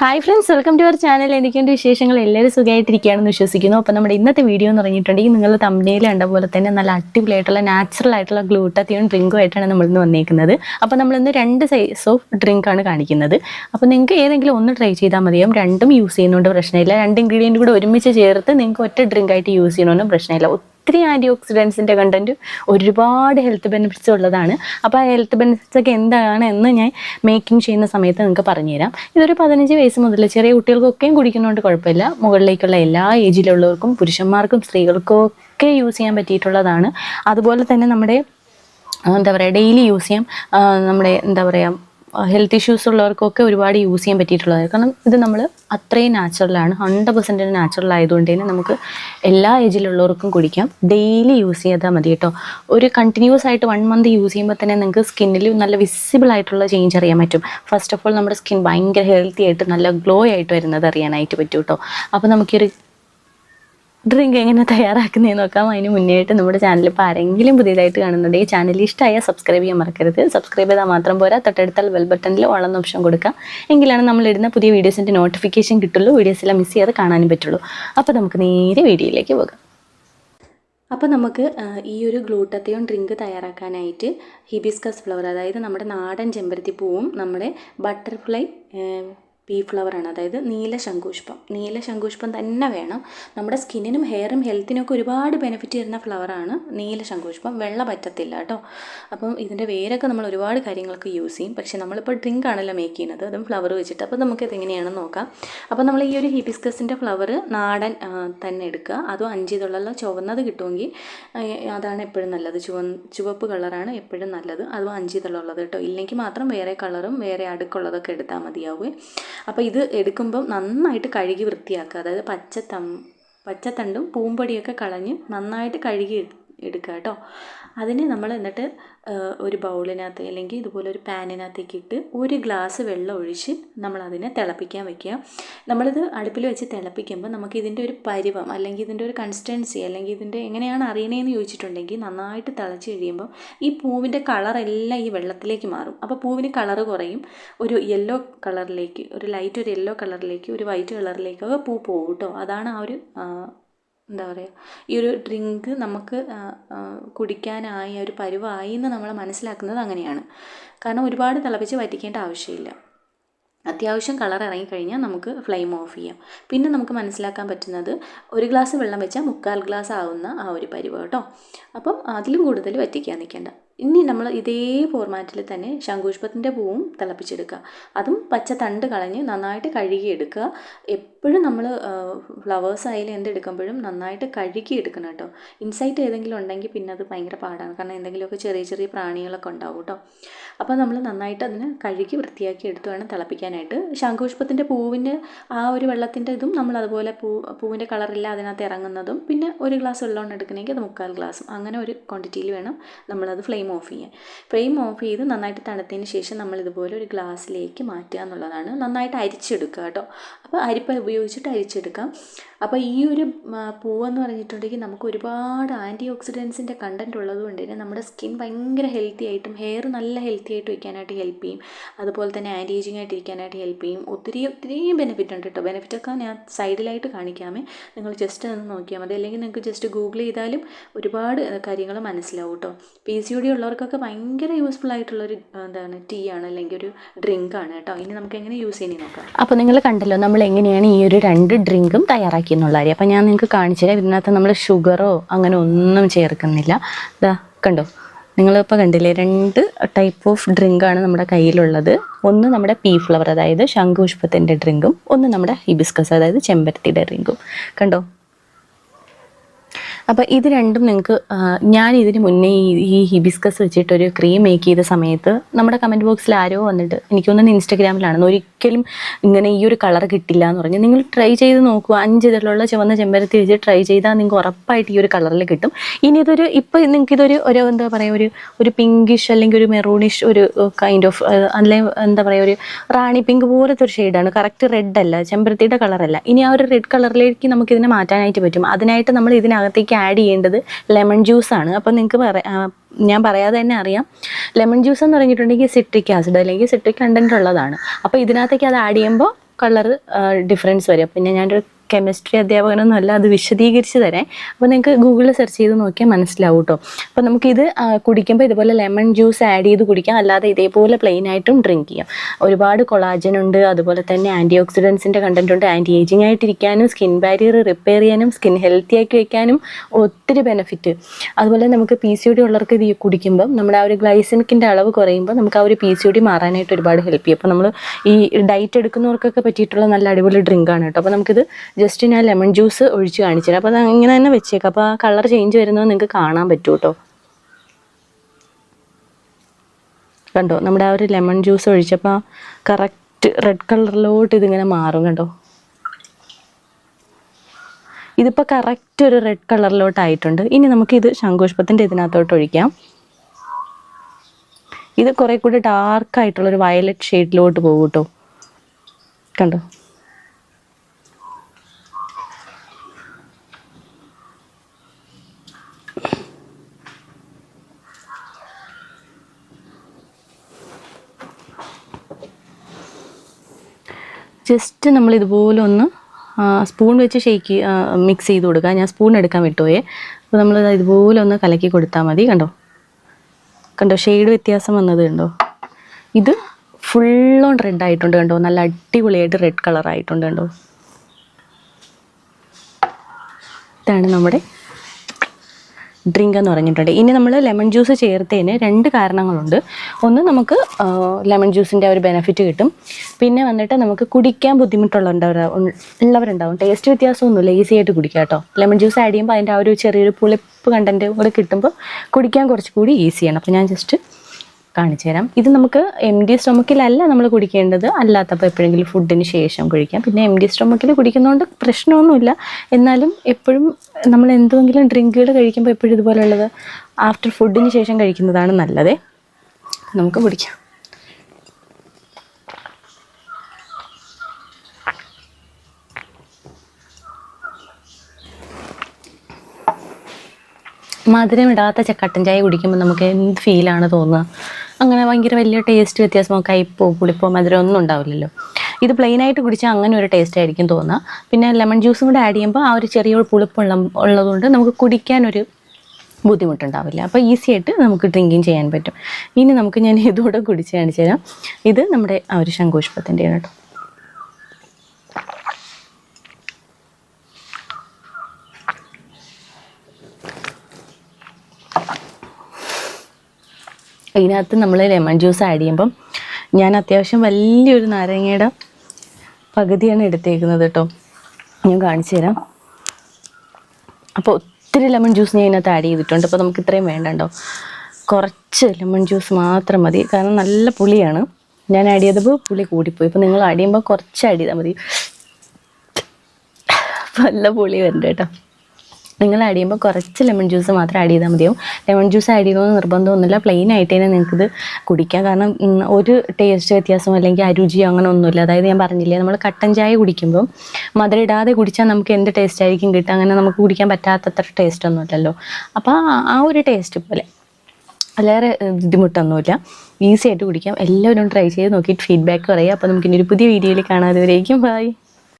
Hi friends welcome to our channel എനിക്കെന്റെ വിശേഷങ്ങൾ എല്ലാവരും സുഖമായിട്ടിരിക്കുകയാണെന്ന് വിശ്വസിക്കുന്നു. അപ്പോൾ നമ്മുടെ ഇന്നത്തെ വീഡിയോ എന്ന് പറഞ്ഞിട്ടുണ്ടെങ്കിൽ നിങ്ങൾ തമ്പനയിൽ കണ്ട പോലെ തന്നെ നല്ല അടിപൊളിയായിട്ടുള്ള നാച്ചുറൽ ആയിട്ടുള്ള ഗ്ലൂട്ടത്തിയും ഡ്രിങ്കും ആയിട്ടാണ് നമ്മൾ ഇന്ന് വന്നേക്കുന്നത്. അപ്പോൾ നമ്മളിന്ന് രണ്ട് സൈസ് ഓഫ് ഡ്രിങ്കാണ് കാണിക്കുന്നത്. അപ്പോൾ നിങ്ങൾക്ക് ഏതെങ്കിലും ഒന്ന് ട്രൈ ചെയ്താൽ മതിയാവും. രണ്ടും യൂസ് ചെയ്യുന്നതുകൊണ്ട് പ്രശ്നമില്ല. രണ്ട് ഇൻഗ്രീഡിയന്റ് കൂടെ ഒരുമിച്ച് ചേർത്ത് നിങ്ങൾക്ക് ഒറ്റ ഡ്രിങ്ക് ആയിട്ട് യൂസ് ചെയ്യണമെന്നും പ്രശ്നമില്ല. ഒത്തിരി ആന്റി ഓക്സിഡൻസിന്റെ കണ്ടന്റ് ഒരുപാട് ഹെൽത്ത് ബെനിഫിറ്റ്സ് ഉള്ളതാണ്. അപ്പോൾ ആ ഹെൽത്ത് ബെനിഫിറ്റ്സ് ഒക്കെ എന്താണ് എന്ന് ഞാൻ മേക്കിംഗ് ചെയ്യുന്ന സമയത്ത് നിങ്ങൾക്ക് പറഞ്ഞുതരാം. ഇതൊരു പതിനഞ്ച് വയസ്സ് മുതൽ ചെറിയ കുട്ടികൾക്കൊക്കെയും കുടിക്കുന്നതുകൊണ്ട് കുഴപ്പമില്ല. മുകളിലേക്കുള്ള എല്ലാ ഏജിലുള്ളവർക്കും പുരുഷന്മാർക്കും സ്ത്രീകൾക്കും ഒക്കെ യൂസ് ചെയ്യാൻ പറ്റിയിട്ടുള്ളതാണ്. അതുപോലെ തന്നെ നമ്മുടെ എന്താ പറയുക ഡെയിലി യൂസ് ചെയ്യാം. നമ്മുടെ എന്താ പറയുക ഹെൽത്ത് ഇഷ്യൂസ് ഉള്ളവർക്കൊക്കെ ഒരുപാട് യൂസ് ചെയ്യാൻ പറ്റിയിട്ടുള്ളത്. കാരണം ഇത് നമ്മൾ അത്രയും നാച്ചുറലാണ് ഹൺഡ്രഡ് പെർസെന്റ് നാച്ചുറൽ ആയതുകൊണ്ട് തന്നെ നമുക്ക് എല്ലാ ഏജിലുള്ളവർക്കും കുടിക്കാം. ഡെയിലി യൂസ് ചെയ്താൽ മതി കേട്ടോ. ഒരു കണ്ടിന്യൂസ് ആയിട്ട് വൺ മന്ത് യൂസ് ചെയ്യുമ്പോൾ തന്നെ നിങ്ങൾക്ക് സ്കിന്നിൽ നല്ല വിസിബിൾ ആയിട്ടുള്ള ചേഞ്ച് അറിയാൻ പറ്റും. ഫസ്റ്റ് ഓഫ് ഓൾ നമ്മുടെ സ്കിൻ ഭയങ്കര ഹെൽത്തി ആയിട്ട് നല്ല ഗ്ലോ ആയിട്ട് വരുന്നത് അറിയാനായിട്ട് പറ്റും കേട്ടോ. അപ്പോൾ നമുക്കൊരു ഡ്രിങ്ക് എങ്ങനെ തയ്യാറാക്കുന്നതെന്ന് നോക്കാം. അതിന് മുന്നേയായിട്ട് നമ്മുടെ ചാനൽ ഇപ്പോൾ ആരെങ്കിലും പുതിയതായിട്ട് ഈ ചാനൽ ഇഷ്ടമായ സബ്സ്ക്രൈബ് ചെയ്യാൻ മറക്കരുത്. സബ്സ്ക്രൈബ് ചെയ്താൽ മാത്രം പോരാ. തൊട്ടടുത്താൽ ബെൽ ബട്ടണിൽ ഓളം ഓപ്ഷൻ കൊടുക്കാം. എങ്കിലാണ് നമ്മൾ ഇടുന്ന പുതിയ വീഡിയോസിന്റെ നോട്ടിഫിക്കേഷൻ കിട്ടുള്ളൂ. വീഡിയോസ് എല്ലാം മിസ് ചെയ്യാതെ കാണാനും പറ്റുള്ളൂ. അപ്പോൾ നമുക്ക് നേരെ വീഡിയോയിലേക്ക് പോകാം. അപ്പോൾ നമുക്ക് ഈ ഒരു ഗ്ലൂട്ടത്തിയോൺ ഡ്രിങ്ക് തയ്യാറാക്കാനായിട്ട് ഹിബിസ്കസ് ഫ്ലവർ അതായത് നമ്മുടെ നാടൻ ചെമ്പരത്തി പൂവും നമ്മുടെ ബട്ടർഫ്ലൈ പീ ഫ്ലവറാണ് അതായത് നീല ശംഖുഷ്പം. നീല ശംഖുഷ്പം തന്നെ വേണം. നമ്മുടെ സ്കിന്നിനും ഹെയറും ഹെൽത്തിനും ഒക്കെ ഒരുപാട് ബെനിഫിറ്റ് തരുന്ന ഫ്ലവറാണ് നീല ശംഖുഷ്പം. വെള്ള പറ്റത്തില്ല കേട്ടോ. അപ്പം ഇതിന്റെ വേരൊക്കെ നമ്മൾ ഒരുപാട് കാര്യങ്ങൾക്ക് യൂസ് ചെയ്യും. പക്ഷേ നമ്മളിപ്പോൾ ഡ്രിങ്ക് ആണല്ലോ മേക്ക് ചെയ്യുന്നത്. അതും ഫ്ലവർ വെച്ചിട്ട്. അപ്പോൾ നമുക്ക് ഇതെങ്ങനെയാണെന്ന് നോക്കാം. അപ്പോൾ നമ്മൾ ഈ ഒരു ഹിബിസ്കസിന്റെ ഫ്ലവർ നാടൻ തന്നെ എടുക്കുക. അതും അഞ്ച് ഇതുള്ള ചുവന്നത് കിട്ടുമെങ്കിൽ അതാണ് എപ്പോഴും നല്ലത്. ചുവ ചുവപ്പ് കളറാണ് എപ്പോഴും നല്ലത്. അതും അഞ്ച് ഇതുള്ളത് കേട്ടോ. ഇല്ലെങ്കിൽ മാത്രം വേറെ കളറും വേറെ അടുക്കുള്ളതൊക്കെ എടുത്താൽ മതിയാവുമേ അപ്പോൾ ഇത് എടുക്കുമ്പം നന്നായിട്ട് കഴുകി വൃത്തിയാക്കുക. അതായത് പച്ച പച്ചത്തണ്ടും പൂമ്പൊടിയൊക്കെ കളഞ്ഞ് നന്നായിട്ട് കഴുകി എടുക്കുക കേട്ടോ. അതിന് നമ്മൾ എന്നിട്ട് ഒരു ബൗളിനകത്ത് അല്ലെങ്കിൽ ഇതുപോലെ ഒരു പാനിനകത്തേക്ക് ഇട്ട് ഒരു ഗ്ലാസ് വെള്ളം ഒഴിച്ച് നമ്മൾ അതിനെ തിളപ്പിക്കാൻ വെക്കുക. നമ്മളിത് അടുപ്പിൽ വെച്ച് തിളപ്പിക്കുമ്പോൾ നമുക്ക് ഇതിന്റെ ഒരു പരിവം അല്ലെങ്കിൽ ഇതിന്റെ ഒരു കൺസിസ്റ്റൻസി അല്ലെങ്കിൽ ഇതിന്റെ എങ്ങനെയാണ് അറിയണേന്ന് ചോദിച്ചിട്ടുണ്ടെങ്കിൽ നന്നായിട്ട് തിളച്ച് കഴിയുമ്പോൾ ഈ പൂവിന്റെ കളറെല്ലാം ഈ വെള്ളത്തിലേക്ക് മാറും. അപ്പോൾ പൂവിന് കളർ കുറയും. ഒരു യെല്ലോ കളറിലേക്ക് ഒരു ലൈറ്റ് ഒരു യെല്ലോ കളറിലേക്ക് ഒരു വൈറ്റ് കളറിലേക്കൊക്കെ പൂ പോകും കേട്ടോ. അതാണ് ആ ഒരു എന്താ പറയുക ഈ ഒരു ഡ്രിങ്ക് നമുക്ക് കുടിക്കാനായി ഒരു പരുവായി എന്ന് നമ്മൾ മനസ്സിലാക്കുന്നത് അങ്ങനെയാണ്. കാരണം ഒരുപാട് തിളപ്പിച്ച് വറ്റിക്കേണ്ട ആവശ്യമില്ല. അത്യാവശ്യം കളർ ഇറങ്ങിക്കഴിഞ്ഞാൽ നമുക്ക് ഫ്ലെയിം ഓഫ് ചെയ്യാം. പിന്നെ നമുക്ക് മനസ്സിലാക്കാൻ പറ്റുന്നത് ഒരു ഗ്ലാസ് വെള്ളം വെച്ചാൽ മുക്കാൽ ഗ്ലാസ് ആവുന്ന ആ ഒരു പരിവ് കേട്ടോ. അപ്പം അതിലും കൂടുതൽ വറ്റിക്കാൻ നിൽക്കേണ്ട ഇനി നമ്മൾ ഇതേ ഫോർമാറ്റിൽ തന്നെ ശംഖുഷ്പത്തിന്റെ പൂവും തിളപ്പിച്ചെടുക്കുക. അതും പച്ച തണ്ട് കളഞ്ഞ് നന്നായിട്ട് കഴുകിയെടുക്കുക. എപ്പോഴും നമ്മൾ ഫ്ലവേഴ്സ് ആയാലും എന്തെടുക്കുമ്പോഴും നന്നായിട്ട് കഴുകിയെടുക്കണം കേട്ടോ. ഇൻസൈറ്റ് ഏതെങ്കിലും ഉണ്ടെങ്കിൽ പിന്നെ അത് ഭയങ്കര പാടാണ്. കാരണം എന്തെങ്കിലുമൊക്കെ ചെറിയ ചെറിയ പ്രാണികളൊക്കെ ഉണ്ടാവും കേട്ടോ. അപ്പോൾ നമ്മൾ നന്നായിട്ട് അതിനെ കഴുകി വൃത്തിയാക്കി എടുത്ത് വേണം തിളപ്പിക്കാനായിട്ട്. ശംഖുഷ്പത്തിന്റെ പൂവിന്റെ ആ ഒരു വെള്ളത്തിന്റെ ഇതും നമ്മൾ അതുപോലെ പൂ പൂവിന്റെ കളറില്ല അതിനകത്ത് ഇറങ്ങുന്നതും പിന്നെ ഒരു ഗ്ലാസ് വെള്ളമാണ് എടുക്കണമെങ്കിൽ അത് മുക്കാൽ ഗ്ലാസും അങ്ങനെ ഒരു ക്വാണ്ടിറ്റിയിൽ വേണം നമ്മളത് ഫ്ലെയിം ഓഫ് ചെയ്യാൻ. ഫ്ലെയിം ഓഫ് ചെയ്ത് നന്നായിട്ട് തണുത്തതിന് ശേഷം നമ്മൾ ഇതുപോലെ ഒരു ഗ്ലാസ്സിലേക്ക് മാറ്റുക എന്നുള്ളതാണ്. നന്നായിട്ട് അരിച്ചെടുക്കുക കേട്ടോ. അപ്പോൾ അരിപ്പ ഉപയോഗിച്ചിട്ട് അരിച്ചെടുക്കാം. അപ്പോൾ ഈ ഒരു പൂവെന്ന് പറഞ്ഞിട്ടുണ്ടെങ്കിൽ നമുക്ക് ഒരുപാട് ആന്റി ഓക്സിഡൻസിന്റെ കണ്ടന്റ് ഉള്ളതുകൊണ്ട് തന്നെ നമ്മുടെ സ്കിൻ ഭയങ്കര ഹെൽത്തി ആയിട്ടും ഹെയർ നല്ല ഹെൽത്തി ആയിട്ട് വയ്ക്കാനായിട്ട് ഹെൽപ്പ് ചെയ്യും. അതുപോലെ തന്നെ ആന്റി ഏജിങ് ആയിട്ട് ഇരിക്കാനായിട്ട് ഹെൽപ്പ് ചെയ്യും. ഒത്തിരി ഒത്തിരി ബെനിഫിറ്റ് ഉണ്ട് കേട്ടോ ബെനിഫിറ്റൊക്കെ ഞാൻ സൈഡിലായിട്ട് കാണിക്കാമേ. നിങ്ങൾ ജസ്റ്റ് ഒന്ന് നോക്കിയാൽ മതി. അല്ലെങ്കിൽ നിങ്ങൾക്ക് ജസ്റ്റ് ഗൂഗിൾ ചെയ്താലും ഒരുപാട് കാര്യങ്ങൾ മനസ്സിലാവും കേട്ടോ പി സി ഒ ഡി ഉള്ളവർക്കൊക്കെ ഭയങ്കര യൂസ്ഫുൾ ആയിട്ടുള്ളൊരു എന്താണ് ടീ ആണ് അല്ലെങ്കിൽ ഒരു ഡ്രിങ്ക് ആണ് കേട്ടോ ഇനി നമുക്ക് എങ്ങനെ യൂസ് ചെയ്യുന്നത് നോക്കാം. അപ്പോൾ നിങ്ങൾ കണ്ടല്ലോ നമ്മൾ എങ്ങനെയാണ് ഈ ഒരു രണ്ട് ഡ്രിങ്കും തയ്യാറാക്കി എന്നുള്ള കാര്യം. അപ്പം ഞാൻ നിങ്ങൾക്ക് കാണിച്ചു തരാം. ഇതിനകത്ത് നമ്മൾ ഷുഗറോ അങ്ങനെ ഒന്നും ചേർക്കുന്നില്ല. ഇതാ കണ്ടോ? നിങ്ങളിപ്പോൾ കണ്ടില്ലേ രണ്ട് ടൈപ്പ് ഓഫ് ഡ്രിങ്കാണ് നമ്മുടെ കയ്യിലുള്ളത്. ഒന്ന് നമ്മുടെ പീ ഫ്ലവർ അതായത് ശംഖുപുഷ്പത്തിന്റെ ഡ്രിങ്കും ഒന്ന് നമ്മുടെ ഹിബിസ്കസ് അതായത് ചെമ്പരത്തിയുടെ ഡ്രിങ്കും കണ്ടോ? അപ്പോൾ ഇത് രണ്ടും നിങ്ങൾക്ക് ഞാൻ ഇതിന് മുന്നേ ഈ ഹിബിസ്കസ് വെച്ചിട്ടൊരു ക്രീം മേക്ക് ചെയ്ത സമയത്ത് നമ്മുടെ കമന്റ് ബോക്സിൽ ആരോ വന്നിട്ട് എനിക്ക് തോന്നുന്നു ഇൻസ്റ്റഗ്രാമിലാണ് ഒരിക്കലും ഇങ്ങനെ ഈ ഒരു കളർ കിട്ടില്ല എന്ന് പറഞ്ഞ് നിങ്ങൾ ട്രൈ ചെയ്ത് നോക്കുക അഞ്ച് ഇതിലുള്ള ചുവന്ന ചെമ്പരത്തി വെച്ച് ട്രൈ ചെയ്താൽ നിങ്ങൾക്ക് ഉറപ്പായിട്ട് ഈ ഒരു കളറിൽ കിട്ടും. ഇനി ഇതൊരു ഇപ്പോൾ നിങ്ങൾക്ക് ഇതൊരു ഒരു എന്താ പറയുക ഒരു ഒരു പിങ്കിഷ് അല്ലെങ്കിൽ ഒരു മെറൂണിഷ് ഒരു കൈൻഡ് ഓഫ് അല്ലെങ്കിൽ എന്താ പറയുക ഒരു റാണി പിങ്ക് പോലത്തെ ഒരു ഷെയ്ഡാണ് കറക്റ്റ് റെഡ് അല്ല ചെമ്പരത്തിയുടെ കളറല്ല ഇനി ആ ഒരു റെഡ് കളറിലേക്ക് നമുക്ക് ഇതിനെ മാറ്റാനായിട്ട് പറ്റും. അതിനായിട്ട് നമ്മൾ ഇതിനകത്തേക്ക് ആഡ് ചെയ്യേണ്ടത് ലെമൺ ജ്യൂസാണ് അപ്പോൾ നിങ്ങൾക്ക് പറയാം ഞാൻ പറയാതെ തന്നെ അറിയാം. ലെമൺ ജ്യൂസ് എന്ന് പറഞ്ഞിട്ടുണ്ടെങ്കിൽ സിട്രിക് ആസിഡ് അല്ലെങ്കിൽ സിട്രിക് കണ്ടന്റ് ഉള്ളതാണ്. അപ്പോൾ ഇതിനകത്തേക്ക് അത് ആഡ് ചെയ്യുമ്പോൾ കളർ ഡിഫറൻസ് വരും. പിന്നെ ഞാനൊരു കെമിസ്ട്രി അധ്യാപകനൊന്നും അല്ല അത് വിശദീകരിച്ച് തരാം. അപ്പോൾ നിങ്ങൾക്ക് ഗൂഗിളിൽ സെർച്ച് ചെയ്ത് നോക്കിയാൽ മനസ്സിലാവും കേട്ടോ അപ്പോൾ നമുക്കിത് കുടിക്കുമ്പോൾ ഇതുപോലെ ലെമൺ ജ്യൂസ് ആഡ് ചെയ്ത് കുടിക്കാം. അല്ലാതെ ഇതേപോലെ പ്ലെയിൻ ആയിട്ടും ഡ്രിങ്ക് ചെയ്യാം. ഒരുപാട് കൊളാജൻ ഉണ്ട് അതുപോലെ തന്നെ ആന്റി ഓക്സിഡൻസിന്റെ കണ്ടന്റ് ഉണ്ട്. ആന്റി ഏജിങ് ആയിട്ടിരിക്കാനും സ്കിൻ ബാരിയർ റിപ്പയർ ചെയ്യാനും സ്കിൻ ഹെൽത്തി ആക്കി വയ്ക്കാനും ഒത്തിരി ബെനിഫിറ്റ് അതുപോലെ നമുക്ക് പി സി ഡി ഉള്ളവർക്ക് ഇത് കുടിക്കുമ്പം നമ്മുടെ ആ ഒരു ഗ്ലൈസമിക്കിന്റെ അളവ് കുറയുമ്പോൾ നമുക്ക് ആ ഒരു പി സി ഡി മാറാനായിട്ട് ഒരുപാട് ഹെൽപ്പ് ചെയ്യും. അപ്പോൾ നമ്മൾ ഈ ഡയറ്റ് എടുക്കുന്നവർക്കൊക്കെ പറ്റിയിട്ടുള്ള നല്ല അടിപൊളി ഡ്രിങ്ക് ആണ് കേട്ടോ അപ്പോൾ നമുക്കിത് ജസ്റ്റ് ഞാൻ ലെമൺ ജ്യൂസ് ഒഴിച്ച് കാണിച്ചു തരാം അപ്പോൾ അത് ഇങ്ങനെ തന്നെ വെച്ചേക്കാം. അപ്പോൾ ആ കളർ ചേഞ്ച് വരുന്നത് നിങ്ങൾക്ക് കാണാൻ പറ്റും കേട്ടോ കണ്ടോ? നമ്മുടെ ആ ഒരു ലെമൺ ജ്യൂസ് ഒഴിച്ചപ്പോൾ കറക്റ്റ് റെഡ് കളറിലോട്ട് ഇതിങ്ങനെ മാറും കണ്ടോ? ഇതിപ്പോൾ കറക്റ്റ് ഒരു റെഡ് കളറിലോട്ടായിട്ടുണ്ട് ഇനി നമുക്കിത് ശംഖുഷ്പത്തിന്റെ ഇതിനകത്തോട്ട് ഒഴിക്കാം. ഇത് കുറേ കൂടി ഡാർക്കായിട്ടുള്ളൊരു വയലറ്റ് ഷെയ്ഡിലോട്ട് പോകും കേട്ടോ കണ്ടോ? ജസ്റ്റ് നമ്മൾ ഇതുപോലെ ഒന്ന് സ്പൂൺ വെച്ച് ഷെയ്ക്ക് മിക്സ് ചെയ്ത് കൊടുക്കുക. ഞാൻ സ്പൂൺ എടുക്കാൻ വിട്ടുപോയേ. അപ്പോൾ നമ്മൾ ഇതുപോലെ ഒന്ന് കലക്കി കൊടുത്താൽ മതി. കണ്ടോ? കണ്ടോ? ഷെയ്ഡ് വ്യത്യാസം വന്നത് കണ്ടോ? ഇത് ഫുള്ളോൺ റെഡ് ആയിട്ടുണ്ട് കണ്ടോ? നല്ല അടിപൊളിയായിട്ട് റെഡ് കളർ ആയിട്ടുണ്ട് കണ്ടോ? ഇതാണ് നമ്മുടെ ഡ്രിങ്ക് എന്ന് പറഞ്ഞിട്ടുണ്ട്. ഇനി നമ്മൾ ലെമൺ ജ്യൂസ് ചേർത്തതിന് രണ്ട് കാരണങ്ങളുണ്ട്. ഒന്ന് നമുക്ക് ലെമൺ ജ്യൂസിന്റെ ഒരു ബെനിഫിറ്റ് കിട്ടും. പിന്നെ വന്നിട്ട് നമുക്ക് കുടിക്കാൻ ബുദ്ധിമുട്ടുള്ള ഉള്ളവരുണ്ടാവും. ടേസ്റ്റ് വ്യത്യാസമൊന്നുമില്ല. ഈസി ആയിട്ട് കുടിക്കാം കേട്ടോ. ലെമൺ ജ്യൂസ് ആഡ് ചെയ്യുമ്പോൾ അതിന്റെ ആ ഒരു ചെറിയൊരു പുളിപ്പ് കണ്ടന്റ് കൂടെ കിട്ടുമ്പോൾ കുടിക്കാൻ കുറച്ചുകൂടി ഈസിയാണ് അപ്പോൾ ഞാൻ ജസ്റ്റ് കാണിച്ചു തരാം. ഇത് നമുക്ക് എം ഡി സ്റ്റൊമക്കിലല്ല നമ്മൾ കുടിക്കേണ്ടത്. അല്ലാത്തപ്പോൾ എപ്പോഴെങ്കിലും ഫുഡിന് ശേഷം കുടിക്കാം. പിന്നെ എം ഡി സ്റ്റൊമക്കിൽ കുടിക്കുന്നതുകൊണ്ട് പ്രശ്നമൊന്നുമില്ല. എന്നാലും എപ്പോഴും നമ്മൾ എന്തെങ്കിലും ഡ്രിങ്കുകൾ കഴിക്കുമ്പോൾ എപ്പോഴും ഇതുപോലുള്ളത് ആഫ്റ്റർ ഫുഡിന് ശേഷം കഴിക്കുന്നതാണ് നല്ലത്. നമുക്ക് കുടിക്കാം. മധുരമിടാത്ത ച- കട്ടൻ ചായ കുടിക്കുമ്പോൾ നമുക്ക് എന്ത് ഫീലാണ് തോന്നുക? അങ്ങനെ ഭയങ്കര വലിയ ടേസ്റ്റ് വ്യത്യാസമോ കയ്പോ പുളിപ്പോ മധുരം ഒന്നും ഉണ്ടാവില്ലല്ലോ. ഇത് പ്ലെയിൻ ആയിട്ട് കുടിച്ചാൽ അങ്ങനെ ഒരു ടേസ്റ്റ് ആയിരിക്കും തോന്നുക പിന്നെ ലെമൺ ജ്യൂസും കൂടെ ആഡ് ചെയ്യുമ്പോൾ ആ ഒരു ചെറിയ പുളിപ്പുള്ള ഉള്ളതുകൊണ്ട് നമുക്ക് കുടിക്കാനൊരു ബുദ്ധിമുട്ടുണ്ടാവില്ല. അപ്പോൾ ഈസി ആയിട്ട് നമുക്ക് ഡ്രിങ്കിങ് ചെയ്യാൻ പറ്റും. ഇനി നമുക്ക് ഞാൻ ഇതുകൂടെ കുടിച്ച് കാണിച്ചു തരാം. ഇത് നമ്മുടെ ആ ഒരു ശങ്കുഷ്പത്തിന്റെയാണ് കേട്ടോ. ഇതിനകത്ത് നമ്മൾ ലെമൺ ജ്യൂസ് ആഡ് ചെയ്യുമ്പം ഞാൻ അത്യാവശ്യം വലിയൊരു നാരങ്ങയുടെ പകുതിയാണ് എടുത്തേക്കുന്നത് കേട്ടോ. ഞാൻ കാണിച്ചു തരാം. അപ്പോൾ ഒത്തിരി ലെമൺ ജ്യൂസ് ഞാൻ ഇതിനകത്ത് ആഡ് ചെയ്തിട്ടുണ്ട്. അപ്പോൾ നമുക്ക് ഇത്രയും വേണ്ടണ്ടോ? കുറച്ച് ലെമൺ ജ്യൂസ് മാത്രം മതി. കാരണം നല്ല പുളിയാണ്. ഞാൻ ആഡ് ചെയ്തപ്പോൾ പുളി കൂടിപ്പോയി. ഇപ്പോൾ നിങ്ങൾ ആഡ് ചെയ്യുമ്പോൾ കുറച്ച് ആഡ് ചെയ്താൽ മതി. നല്ല പുളി വരണ്ട കേട്ടോ. നിങ്ങൾ ആഡ് ചെയ്യുമ്പോൾ കുറച്ച് ലെമൺ ജ്യൂസ് മാത്രം ആഡ് ചെയ്താൽ മതിയാവും. ലെമൺ ജ്യൂസ് ആഡ് ചെയ്യണമെന്ന് നിർബന്ധമൊന്നുമില്ല. പ്ലെയിൻ ആയിട്ട് തന്നെ നിങ്ങൾക്കിത് കുടിക്കാം. കാരണം ഒരു ടേസ്റ്റ് വ്യത്യാസമോ അല്ലെങ്കിൽ അരുചിയോ അങ്ങനെ ഒന്നുമില്ല. അതായത് ഞാൻ പറഞ്ഞില്ലേ നമ്മൾ കട്ടൻ ചായ കുടിക്കുമ്പോൾ മധുരം ഇടാതെ കുടിച്ചാൽ നമുക്ക് എന്ത് ടേസ്റ്റ് ആയിരിക്കും കിട്ടുക? അങ്ങനെ നമുക്ക് കുടിക്കാൻ പറ്റാത്തത്ര ടേസ്റ്റ് ഒന്നുമില്ലല്ലോ അപ്പോൾ ആ- ഒരു ടേസ്റ്റ് പോലെ. വളരെ ബുദ്ധിമുട്ടൊന്നുമില്ല. ഈസി ആയിട്ട് കുടിക്കാം. എല്ലാവരും ട്രൈ ചെയ്ത് നോക്കിയിട്ട് ഫീഡ്ബാക്ക് പറയുക അപ്പോൾ നമുക്ക് ഇനി ഒരു പുതിയ വീഡിയോയിൽ കാണാതെ വരേക്കും ബൈ